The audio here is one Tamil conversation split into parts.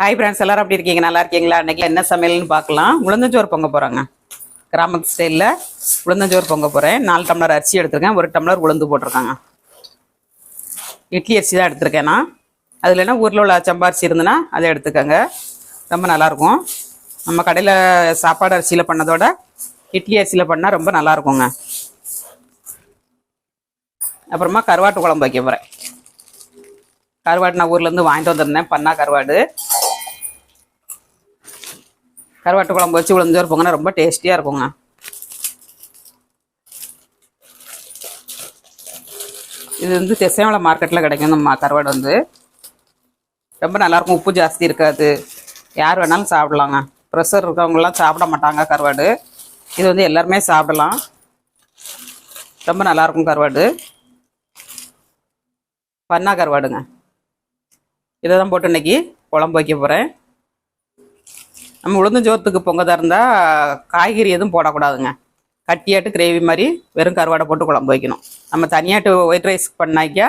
ஹாய் ஃப்ரெண்ட்ஸ் எல்லாரும் அப்படி இருக்கீங்க? நல்லா இருக்கீங்களா? அன்னைக்கு என்ன சமையல்னு பார்க்கலாம். உளுந்தஞ்சோறு பொங்க போகிறாங்க கிராமத்து ஸ்டைலில் உளுந்தஞ்சோறு பொங்க போகிறேன் நாலு டம்ளர் அரிசி எடுத்திருக்கேன். ஒரு டம்ளர் உளுந்து போட்டிருக்காங்க. இட்லி அரிசி தான் எடுத்திருக்கேன் நான். அதில் என்ன ஊரில் உள்ள சம்பாரிசி இருந்ததுன்னா அதை எடுத்துக்கோங்க. ரொம்ப நல்லாயிருக்கும். நம்ம கடையில் சாப்பாடு அரிசியில் பண்ணதோட இட்லி அரிசியில் பண்ணால் ரொம்ப நல்லாயிருக்குங்க. அப்புறமா கருவாட்டு குழம்பு வைக்க போகிறேன் கருவாடு நான் ஊர்லேருந்து வாங்கிட்டு வந்திருந்தேன். பண்ணா கருவாடு. கருவாட்டு குழம்பு வச்சு உளுந்தோறு போங்கன்னா ரொம்ப டேஸ்டியாக இருக்குங்க. இது வந்து திசைமலை மார்க்கெட்டில் கிடைக்கும் நம்ம கருவாடு வந்து. ரொம்ப நல்லாயிருக்கும். உப்பு ஜாஸ்தி இருக்காது. யார் வேணாலும் சாப்பிடலாங்க. ப்ரெஷர் இருக்கவங்களாம் சாப்பிட மாட்டாங்க கருவாடு. இது வந்து எல்லாருமே சாப்பிடலாம். ரொம்ப நல்லாயிருக்கும் கருவாடு. பண்ணா கருவாடுங்க. இதை தான் போட்டு இன்னைக்கு குழம்பு வைக்க போகிறேன் நம்ம உளுந்தஞ்சோத்துக்கு பொங்கதா இருந்தால் காய்கறி எதுவும் போடக்கூடாதுங்க. கட்டியாட்டு கிரேவி மாதிரி வெறும் கருவாடை போட்டு குழம்பு வைக்கணும். நம்ம தனியாட்டு ஒயிட் ரைஸ் பண்ணாக்கா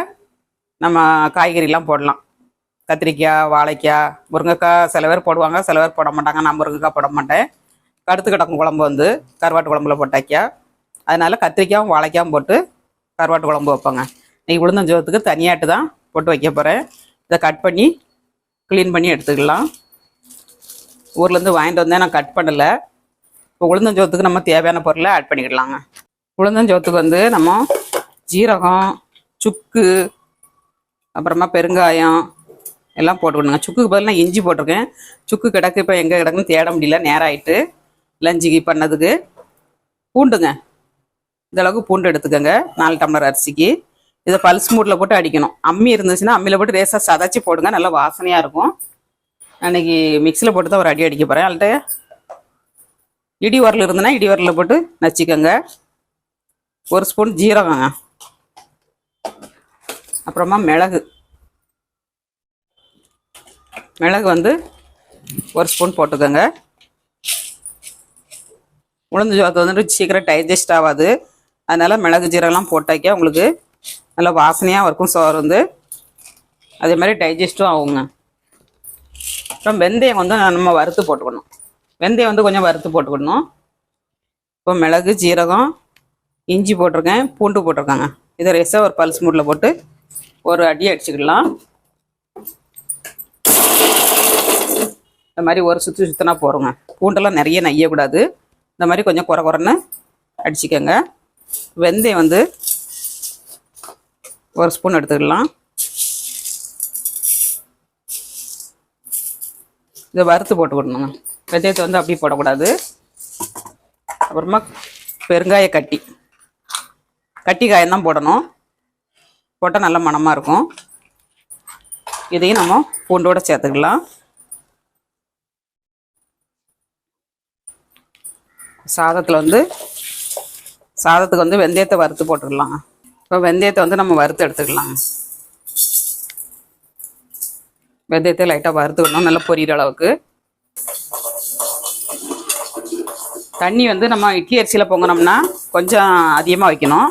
நம்ம காய்கறிலாம் போடலாம். கத்திரிக்காய் வாழைக்காய் முருங்கைக்காய் சில பேர் போடுவாங்க சில பேர் போட மாட்டாங்க. நான் முருங்கைக்காய் போட மாட்டேன். கடுத்து கிடக்கும் குழம்பு வந்து கருவாட்டு குழம்புல போட்டாக்கியா. அதனால கத்திரிக்காயும் வாழைக்காயும் போட்டு கருவாட்டு குழம்பு வைப்பாங்க. இன்னைக்கு உளுந்தஞ்சோத்துக்கு தனியாட்டு தான் போட்டு வைக்க போகிறேன் இதை கட் பண்ணி க்ளீன் பண்ணி எடுத்துக்கலாம். ஊர்லேருந்து வாங்கிட்டு வந்தேன். நான் கட் பண்ணலை. இப்போ உளுந்தஞ்சோத்துக்கு நம்ம தேவையான பொருளை ஆட் பண்ணிக்கிடலாங்க உளுந்தஞ்சோத்துக்கு வந்து நம்ம ஜீரகம் சுக்கு அப்புறமா பெருங்காயம் எல்லாம் போட்டுக்கணுங்க. சுக்குக்கு பதில் நான் இஞ்சி போட்டிருக்கேன். சுக்கு கிடக்கு இப்போ எங்கே கிடக்குன்னு தேட முடியல. நேரம் ஆயிட்டு லஞ்சுக்கு பண்ணதுக்கு பூண்டுங்க. இந்த அளவுக்கு பூண்டு எடுத்துக்கோங்க. நாலு டம்ளர் அரிசிக்கு. இதை பல்ஸ் மூட்டில் போட்டு அடிக்கணும். அம்மி இருந்துச்சுன்னா அம்மியில் போட்டு ரேசாக சதைச்சி போடுங்க. நல்லா வாசனையாக இருக்கும். அன்னைக்கு மிக்சியில் போட்டு தான் ஒரு அடி அடிக்க போகிறேன் அல்ட்ட இடி வரல இருந்ததுன்னா இடி உரலில் போட்டு நச்சுக்கோங்க. ஒரு ஸ்பூன் ஜீரகங்க அப்புறமா மிளகு. மிளகு வந்து ஒரு ஸ்பூன் போட்டுக்கோங்க. உளுந்து ஜோத்து வந்துட்டு சீக்கிரம் டைஜஸ்ட் ஆகாது. அதனால் மிளகு ஜீரகம்லாம் போட்டாக்கா உங்களுக்கு நல்லா வாசனையாக இருக்கும் சோறு வந்து. அதே மாதிரி டைஜஸ்ட்டும் ஆகுங்க. அப்புறம் வெந்தயம் வந்து நம்ம வறுத்து போட்டுக்கணும். வெந்தயம் வந்து கொஞ்சம் வறுத்து போட்டுக்கணும். இப்போ மிளகு ஜீரகம் இஞ்சி போட்டிருக்கேன் பூண்டு போட்டிருக்காங்க. இதை ரெசாக ஒரு பல்ஸ் மூட்டில் போட்டு ஒரு அடி அடிச்சுக்கலாம். இந்த மாதிரி ஒரு சுற்றி சுற்றினா போகிறோங்க பூண்டெல்லாம் நிறைய நெய்யக்கூடாது இந்த மாதிரி கொஞ்சம் குறை குறைன்னு அடிச்சுக்கோங்க. வெந்தயம் வந்து ஒரு ஸ்பூன் எடுத்துக்கலாம். இதை வறுத்து போட்டுக்கணுங்க வெந்தயத்தை வந்து அப்படியே போடக்கூடாது. அப்புறமா பெருங்காய கட்டி. கட்டி காயம் தான் போடணும். போட்டால் நல்ல மணமாக இருக்கும். இதையும் நம்ம பூண்டோட சேர்த்துக்கலாம். சாதத்தில் வந்து சாதத்துக்கு வந்து வெந்தயத்தை வறுத்து போட்டுக்கலாம் இப்போ வெந்தயத்தை வந்து நம்ம வறுத்து எடுத்துக்கலாம். வெந்தயத்தை லைட்டாக வறுத்து விடணும். நல்லா பொரியிற அளவுக்கு. தண்ணி வந்து நம்ம இட்லி அரிசியில் பொங்கினோம்னா கொஞ்சம் அதிகமாக வைக்கணும்.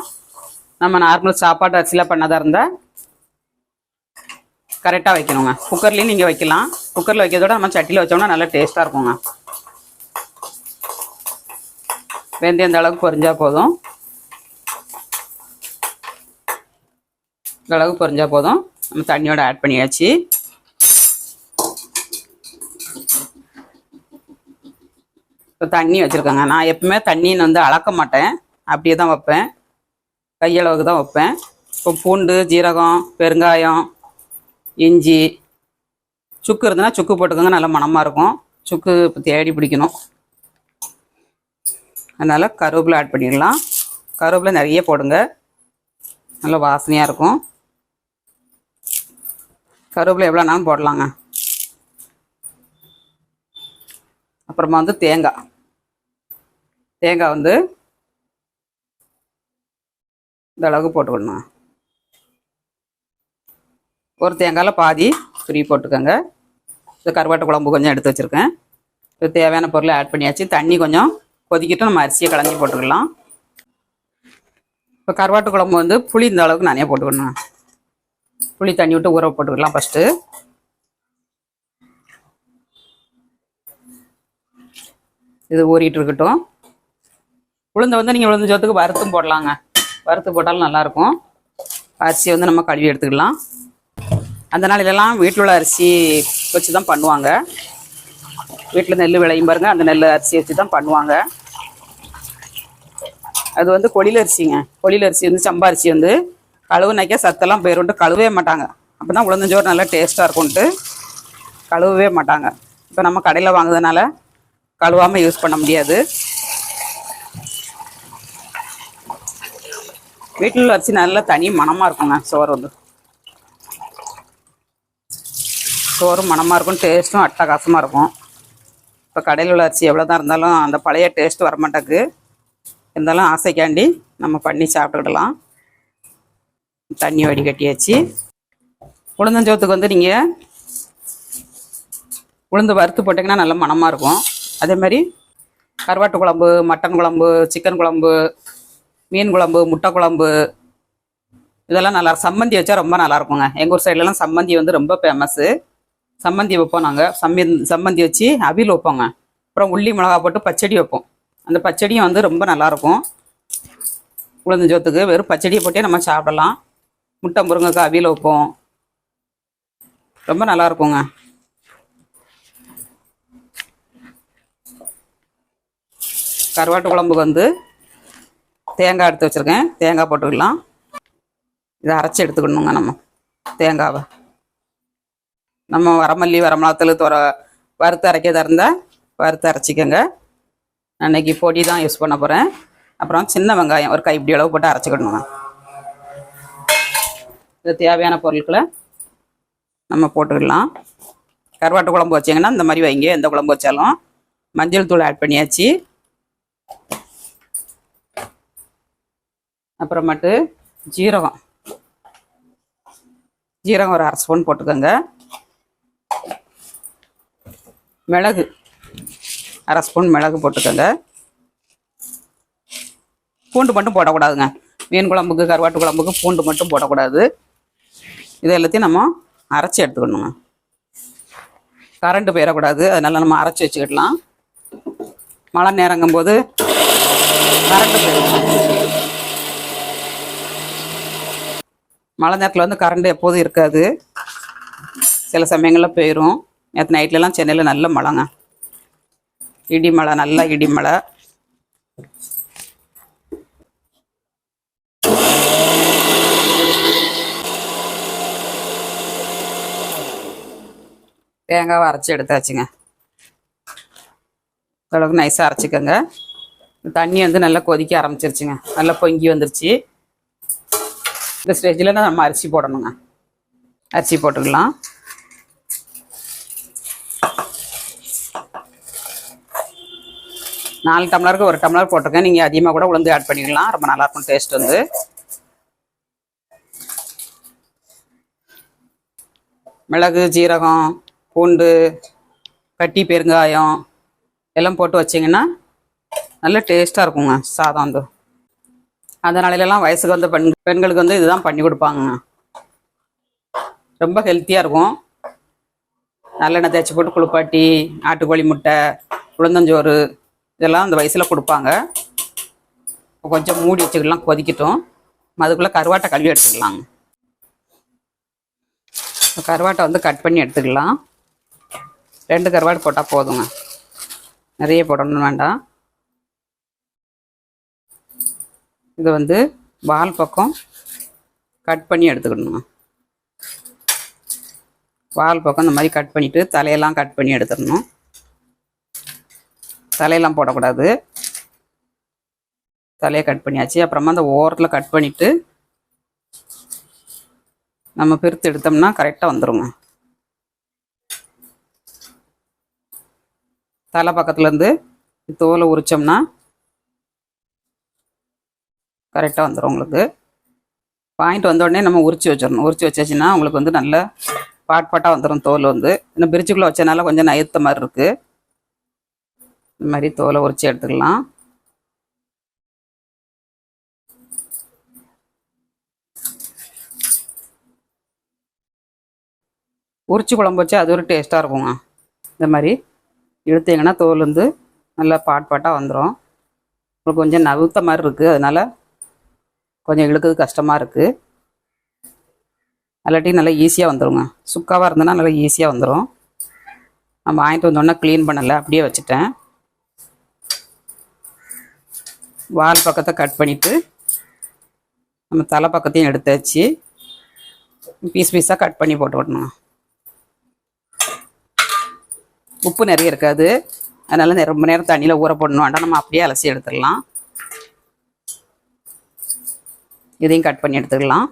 நம்ம நார்மல் சாப்பாடு அரிசியில் பண்ணதாக இருந்தால் கரெக்டாக வைக்கணுங்க. குக்கர்லேயும் நீங்கள் வைக்கலாம். குக்கரில் வைக்கிறதோட நம்ம சட்டியில் வச்சோம்னா நல்லா டேஸ்ட்டாக இருக்குங்க. வெந்தயம் இந்த அளவுக்கு பொறிஞ்சால் போதும். இந்த அளவுக்கு பொரிஞ்சால் போதும். நம்ம தண்ணியோடு ஆட் பண்ணியாச்சு. தண்ணி வச்சுருக்கேங்க. நான் எப்பவுமே தண்ணின்னு வந்து அளக்க மாட்டேன். அப்படியே தான் வைப்பேன். கையளவுக்கு தான் வைப்பேன். இப்போ பூண்டு ஜீரகம் பெருங்காயம் இஞ்சி சுக்கு இருந்ததுன்னா சுக்கு போட்டுக்கோங்க. நல்லா மணமாக இருக்கும். சுக்கு இப்போ தேடி பிடிக்கணும். அதனால் கருவேப்பிலை ஆட் பண்ணிடலாம். கருவேப்பிலை நிறைய போடுங்க. நல்ல வாசனையாக இருக்கும். கருவேப்பிலை எவ்வளோனாலும் போடலாங்க. அப்புறமா வந்து தேங்காய். தேங்காய் வந்து இந்த அளவுக்கு போட்டுக்கணும்? ஒரு தேங்காயில் பாதி துருவி போட்டுக்கோங்க. இந்த கருவாட்டு குழம்பு கொஞ்சம் எடுத்து வச்சுருக்கேன். இது தேவையான பொருளை ஆட் பண்ணியாச்சு. தண்ணி கொஞ்சம் கொதிக்கிட்டு நம்ம அரிசியை கலஞ்சி போட்டுக்கலாம். இப்போ கருவாட்டு குழம்பு வந்து புளி இந்த அளவுக்கு நிறைய போட்டுக்கணும்? புளி தண்ணி விட்டு ஊற போட்டுக்கலாம் ஃபஸ்ட்டு இது ஊறிட்டு இருக்கட்டும். உளுந்தை வந்து நீங்கள் உளுந்த சோத்துக்கு வறுத்தும் போடலாங்க. வறுத்து போட்டாலும் நல்லாயிருக்கும். அரிசியை வந்து நம்ம கழுவி எடுத்துக்கலாம். அந்த நாளிலெல்லாம் வீட்டில் உள்ள அரிசி வச்சு தான் பண்ணுவாங்க. வீட்டில் நெல் விளையும் பாருங்க அந்த நெல் அரிசி வச்சு தான் பண்ணுவாங்க. அது வந்து கொளில அரிசிங்க. கொளில அரிசி வந்து சம்பா அரிசி வந்து கழுவுனாக்கே சத்தெல்லாம் போயிருன்ட்டு கழுவே மாட்டாங்க. அப்போ தான் உளுந்தஞ்சோறு நல்லா டேஸ்ட்டாக இருக்கும்ன்ட்டு கழுவவே மாட்டாங்க. இப்போ நம்ம கடையில் வாங்குறதுனால கழுவாமல் யூஸ் பண்ண முடியாது. வீட்டில் உள்ள அரிசி நல்லா தனி மணமாக இருக்குங்க சோறு வந்து. சோறும் மணமாக இருக்கும் டேஸ்ட்டும் அட்டகாசமாக இருக்கும். இப்போ கடையில் உள்ள அரிசி எவ்வளோ தான் இருந்தாலும் அந்த பழைய டேஸ்ட் வரமாட்டேக்கு இருந்தாலும் ஆசைக்காண்டி நம்ம பண்ணி சாப்பிட்டுக்கிடலாம். தண்ணி வடிகட்டியாச்சு உளுந்தஞ்சோத்துக்கு வந்து நீங்கள் உளுந்து வறுத்து போட்டிங்கன்னா நல்ல மணமாக இருக்கும். அதே மாதிரி கருவாட்டு குழம்பு மட்டன் குழம்பு சிக்கன் குழம்பு மீன் குழம்பு முட்டை குழம்பு இதெல்லாம் நல்லா சம்மந்தி வச்சா ரொம்ப நல்லா இருக்குங்க. எங்கள் ஊர் சைட்லலாம் சம்மந்தி வந்து ரொம்ப ஃபேமஸ்ஸு சம்மந்தி வைப்போம் நாங்கள் சம்மி சம்மந்தி வச்சு அவியல் வைப்போங்க. அப்புறம் உள்ளி மிளகா போட்டு பச்சடி வைப்போம். அந்த பச்சடியும் வந்து ரொம்ப நல்லாயிருக்கும் உளுந்தஞ்சோத்துக்கு வெறும் பச்சடியை போட்டே நம்ம சாப்பிடலாம். முட்டை முருங்கைக்காய் அவியல் வைப்போம். ரொம்ப நல்லா இருக்குங்க. கருவாட்டு குழம்புக்கு வந்து தேங்காய் எடுத்து வச்சுருக்கேன். தேங்காய் போட்டுக்கலாம். இதை அரைச்சி எடுத்துக்கணுங்க நம்ம. தேங்காவை. நம்ம வரமல்லி வரமிளகத்தில் துற வறுத்து அரைக்கிறதா இருந்தால் வறுத்து அரைச்சிக்கோங்க. அன்றைக்கி பொடி தான் யூஸ் பண்ண போகிறேன் அப்புறம் சின்ன வெங்காயம் ஒரு கைப்பிடி அளவு போட்டு அரைச்சிக்கணுங்க. இது தேவையான பொருட்களை நம்ம போட்டுக்கலாம். கருவாட்டு குழம்பு வச்சிங்கன்னா இந்த மாதிரி வைங்க. எந்த குழம்பு வச்சாலும் மஞ்சள் தூள் ஆட் பண்ணியாச்சு. அப்புறமேட்டு ஜீரகம். ஜீரகம் ஒரு அரை ஸ்பூன் போட்டுக்கோங்க. மிளகு அரை ஸ்பூன் மிளகு போட்டுக்கோங்க. பூண்டு மட்டும் போடக்கூடாதுங்க. மீன் குழம்புக்கு கருவாட்டு குழம்புக்கு பூண்டு மட்டும் போடக்கூடாது. இது எல்லாத்தையும் நம்ம அரைச்சி எடுத்துக்கணுங்க. கரண்ட்டு போயிடக்கூடாது அதனால நம்ம அரைச்சி வச்சுக்கிடலாம். மழை நேரங்கும்போது கரண்ட்டு போயிடும் மழை நேரத்தில் வந்து கரண்ட் எப்போதும் இருக்காது. சில சமயங்களில் போயிடும் நேற்று நைட்லலாம் சென்னையில் நல்ல மழைங்க. இடி மழை இடிமலை இடி மழை. தேங்காவை அரைச்சி எடுத்தாச்சுங்க. அளவுக்கு நைஸாக அரைச்சிக்கோங்க. தண்ணி வந்து நல்லா கொதிக்க ஆரம்பிச்சிருச்சுங்க. நல்லா பொங்கி வந்துருச்சு. இந்த ஸ்டேஜில் நம்ம அரிசி போடணுங்க. அரிசி போட்டுக்கலாம். நாலு டம்ளருக்கு ஒரு டம்ளர் போட்டிருக்கேன். நீங்கள் அதிகமாக கூட உளுந்து ஆட் பண்ணிக்கலாம். ரொம்ப நல்லாயிருக்கும் டேஸ்ட் வந்து. மிளகு ஜீரகம் பூண்டு கட்டி பெருங்காயம் எல்லாம் போட்டு வச்சிங்கன்னா நல்ல டேஸ்ட்டாக இருக்குங்க. சாதம் வந்து. அந்த நாளையிலலாம் வயசுக்கு வந்த பெண் பெண்களுக்கு வந்து இதுதான் பண்ணி கொடுப்பாங்க. ரொம்ப ஹெல்த்தியாக இருக்கும். நல்லெண்ணெய் தேய்ச்சி போட்டு குளிப்பாட்டி ஆட்டுக்கோழி முட்டை உளுந்தஞ்சோறு இதெல்லாம் அந்த வயசில் கொடுப்பாங்க. கொஞ்சம் மூடி வச்சுக்கலாம் கொதிக்கட்டும். அதுக்குள்ளே கருவாட்டை கழுவி எடுத்துக்கலாங்க கருவாட்டை வந்து கட் பண்ணி எடுத்துக்கலாம். ரெண்டு கருவாடு போட்டால் போதுங்க. நிறைய போடணும் வேண்டாம். இது வந்து வால் பக்கம் கட் பண்ணி எடுத்துக்கணுங்க. வால் பக்கம் இந்த மாதிரி கட் பண்ணிவிட்டு தலையெல்லாம் கட் பண்ணி எடுத்துடணும். தலையெல்லாம் போடக்கூடாது. தலையை கட் பண்ணியாச்சு. அப்புறமா அந்த ஓரத்தில் கட் பண்ணிவிட்டு நம்ம பிரித்து எடுத்தோம்னா கரெக்டாக வந்துடுங்க தலை பக்கத்துலேருந்து தோலை உரிச்சோம்னா கரெக்டாக வந்துடும் உங்களுக்கு. பாயிண்ட் வந்த உடனே நம்ம உரிச்சு வச்சிடணும் உரிச்சு வச்சாச்சுன்னா உங்களுக்கு வந்து நல்ல பாட் பாட்டாக வந்துடும் தோல் வந்து. இன்னும் பிரிட்ஜுக்குள்ளே வச்சனால கொஞ்சம் நயத்த மாதிரி இருக்குது இந்த மாதிரி தோலை உரிச்சு எடுத்துக்கலாம். உரிச்சு குழம்பு வச்சா அது ஒரு டேஸ்ட்டாக இருக்குங்க. இந்த மாதிரி இழுத்தீங்கன்னா தோல் வந்து நல்லா பாட் பாட்டாக வந்துடும் உங்களுக்கு கொஞ்சம் நவுத்த மாதிரி இருக்குது அதனால் கொஞ்சம் இழுக்குது கஷ்டமாக இருக்குது இல்லாட்டி நல்லா ஈஸியாக வந்துடுங்க சுக்காவாக இருந்ததுன்னா நல்லா ஈஸியாக வந்துடும் நம்ம வாங்கிட்டு வந்தோடனே க்ளீன் பண்ணலை அப்படியே வச்சுட்டேன். வால் பக்கத்தை கட் பண்ணிவிட்டு நம்ம தலை பக்கத்தையும் எடுத்தாச்சு. பீஸ் பீஸாக கட் பண்ணி போட்டு விடணும் உப்பு நிறைய இருக்காது. அதனால் ரொம்ப நேரம் தண்ணியில் ஊற போடணும். வேண்டாம் நம்ம அப்படியே அலசி எடுத்துடலாம். இதையும் கட் பண்ணி எடுத்துக்கலாம்.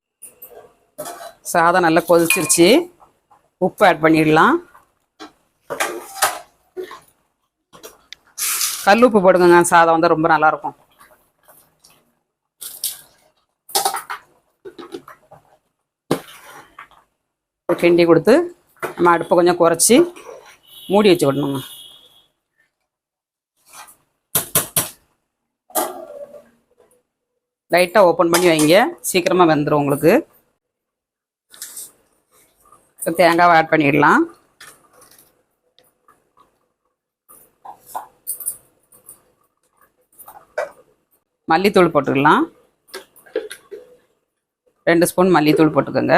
சாதம் நல்லா கொதிச்சிருச்சு. உப்பு ஆட் பண்ணிடலாம். கல் உப்பு போடுங்க சாதம் வந்து ரொம்ப நல்லா இருக்கும் கிண்டி கொடுத்து நம்ம அடுப்பை கொஞ்சம் குறைச்சி மூடி வச்சு விடணுங்க லைட்டாக ஓப்பன் பண்ணி வைங்க. சீக்கிரமாக வெந்துடும் உங்களுக்கு. தேங்காவை ஆட் பண்ணிடலாம். மல்லித்தூள் போட்டுக்கலாம். ரெண்டு ஸ்பூன் மல்லித்தூள் போட்டுக்கோங்க.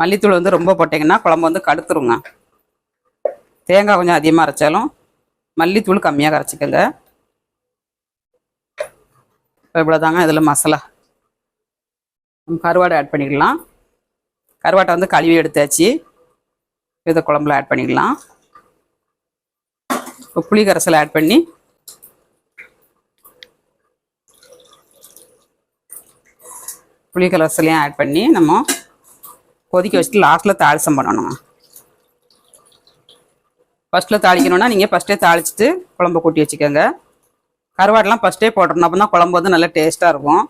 மல்லித்தூள் வந்து ரொம்ப போட்டிங்கன்னா குழம்பு வந்து கடுத்துருங்க. தேங்காய் கொஞ்சம் அதிகமாக அரைச்சாலும் மல்லித்தூள் கம்மியாக கரைச்சிக்கோங்க. இப்போ இவ்வளோதாங்க இதில் மசாலா. நம்ம கருவாடை ஆட் பண்ணிக்கலாம். கருவாட்டை வந்து கழுவி எடுத்தாச்சு. இதை குழம்புல ஆட் பண்ணிக்கலாம். இப்போ புளி கரைசல் ஆட் பண்ணி புளி கரைசலையும் ஆட் பண்ணி நம்ம கொதிக்க வச்சுட்டு லாஸ்ட்டில் தாளிசம் பண்ணணும். ஃபஸ்ட்டில் தாளிக்கணும்னா நீங்கள் ஃபஸ்ட்டே தாளிச்சிட்டு குழம்பு கூட்டி வச்சுக்கோங்க. கருவாடெலாம் ஃபஸ்ட்டே போட்டுறணும் அப்போ தான் குழம்பு வந்து நல்லா டேஸ்ட்டாக இருக்கும்.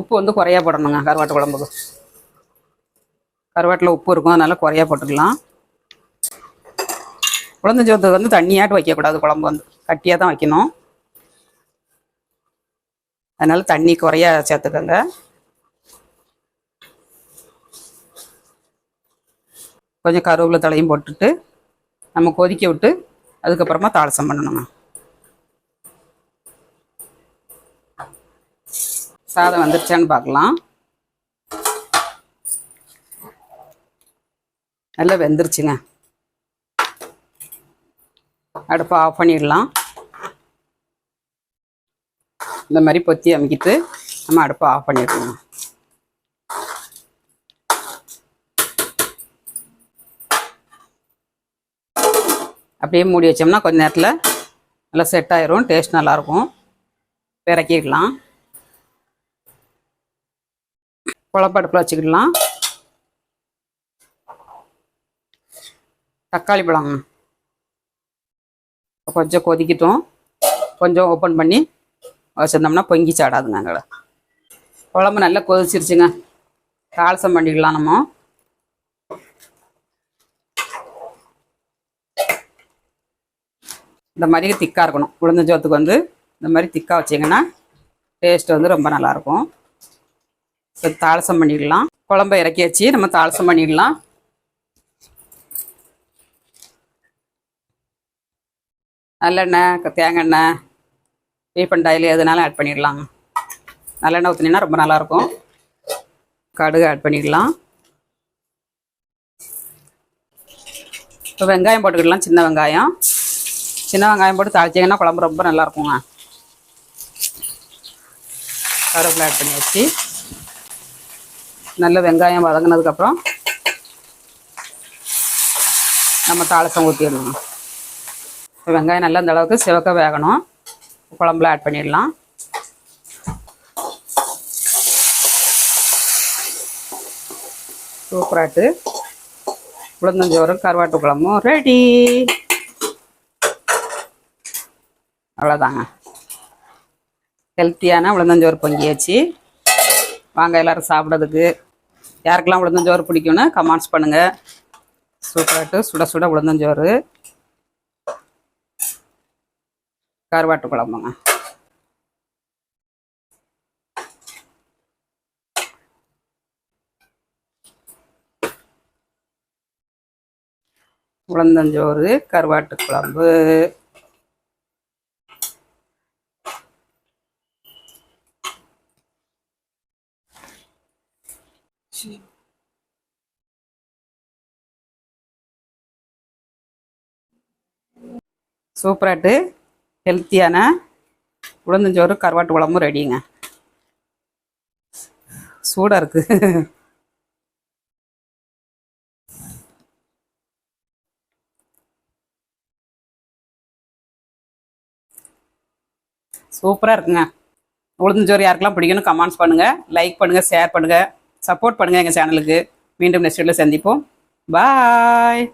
உப்பு வந்து குறையா போடணுங்க கருவாட்டு குழம்புக்கு. கருவாட்டில் உப்பு இருக்கும் அதனால் குறையா போட்டுக்கலாம். குழந்தைஞ்சோத்துக்கு வந்து தண்ணியாட்டு வைக்கக்கூடாது குழம்பு வந்து. கட்டியாக தான் வைக்கணும். அதனால் தண்ணி குறையா சேர்த்துக்கோங்க. கொஞ்சம் கருவேப்பிலை தலையும் போட்டுட்டு நம்ம கொதிக்க விட்டு அதுக்கப்புறமா தாளசம் பண்ணணுங்க சாதம் வந்துருச்சான்னு பார்க்கலாம். நல்லா வெந்துருச்சுங்க. அடுப்பை ஆஃப் பண்ணிடலாம். இந்த மாதிரி பொத்தி அமைக்கிட்டு நம்ம அடுப்பை ஆஃப் பண்ணிடலாம் அப்படியே மூடி வச்சோம்னா கொஞ்ச நேரத்தில் நல்லா செட் ஆயிரும். டேஸ்ட் நல்லாயிருக்கும். இறக்கிடலாம் குழப்படுப்பில் வச்சுக்கிடலாம். தக்காளி பழம். கொஞ்சம் கொதிக்கட்டும். கொஞ்சம் ஓப்பன் பண்ணி வச்சுருந்தோம்னா பொங்கி சாடாதுங்க அங்கே. குழம்பு நல்லா கொதிச்சிருச்சுங்க. தாளசம் பண்ணிக்கலாம் நம்ம. இந்த மாதிரி திக்காக இருக்கணும். உளுந்தஞ்சோத்துக்கு வந்து இந்த மாதிரி திக்காக வச்சிங்கன்னா டேஸ்ட் வந்து ரொம்ப நல்லாயிருக்கும். இப்போ தாளசம் பண்ணிடலாம். குழம்ப இறக்கி வச்சு நம்ம தாளசம் பண்ணிடலாம். நல்லெண்ணெய் தேங்காய் எண்ணெய் ஆயில் எதுனாலும் ஆட் பண்ணிடலாம். நல்லெண்ணெய் ஊற்றினீங்கன்னா ரொம்ப நல்லாயிருக்கும். கடுகு ஆட் பண்ணிடலாம். இப்போ வெங்காயம் போட்டுக்கிடலாம். சின்ன வெங்காயம். சின்ன வெங்காயம் போட்டு தாளிச்சிங்கன்னா குழம்பு ரொம்ப நல்லா இருக்குங்க கருவேப்பிலை ஆட் பண்ணி வச்சு. நல்ல வெங்காயம் வதங்கினதுக்கப்புறம் நம்ம தாளசம் ஊற்றிடணும் இப்போ வெங்காயம் நல்லா இந்த அளவுக்கு சிவக்க வேகணும். குழம்புல ஆட் பண்ணிடலாம். சூப்பராட்டு உளுந்தஞ்சோறும் கருவாட்டு குழம்பும் ரெடி அவ்வளோதாங்க ஹெல்த்தியான உளுந்தஞ்சோறு பொங்கியாச்சு. வாங்க எல்லோரும் சாப்பிட்றதுக்கு. யாருக்கெல்லாம் உளுந்தஞ்சோறு பிடிக்கும்னு கமெண்ட்ஸ் பண்ணுங்கள் சூப்பராட்டு சுட சுட உளுந்தஞ்சோறு. கருவாட்டு குழம்புங்க. உளுந்தஞ்சோறு கருவாட்டு குழம்பு. சூப்பராட்டு ஹெல்த்தியான உளுந்தஞ்சோறு கருவாட்டு குழம்பும் ரெடிங்க சூடாக இருக்குது சூப்பராக இருக்குங்க. உளுந்தஞ்சோறு யாருக்கெல்லாம் பிடிக்கும்னு கமெண்ட்ஸ் பண்ணுங்கள் லைக் பண்ணுங்கள் ஷேர் பண்ணுங்கள் சப்போர்ட் பண்ணுங்கள் எங்கள் சேனலுக்கு மீண்டும் நெக்ஸ்ட் வீட்டில் சந்திப்போம். பாய்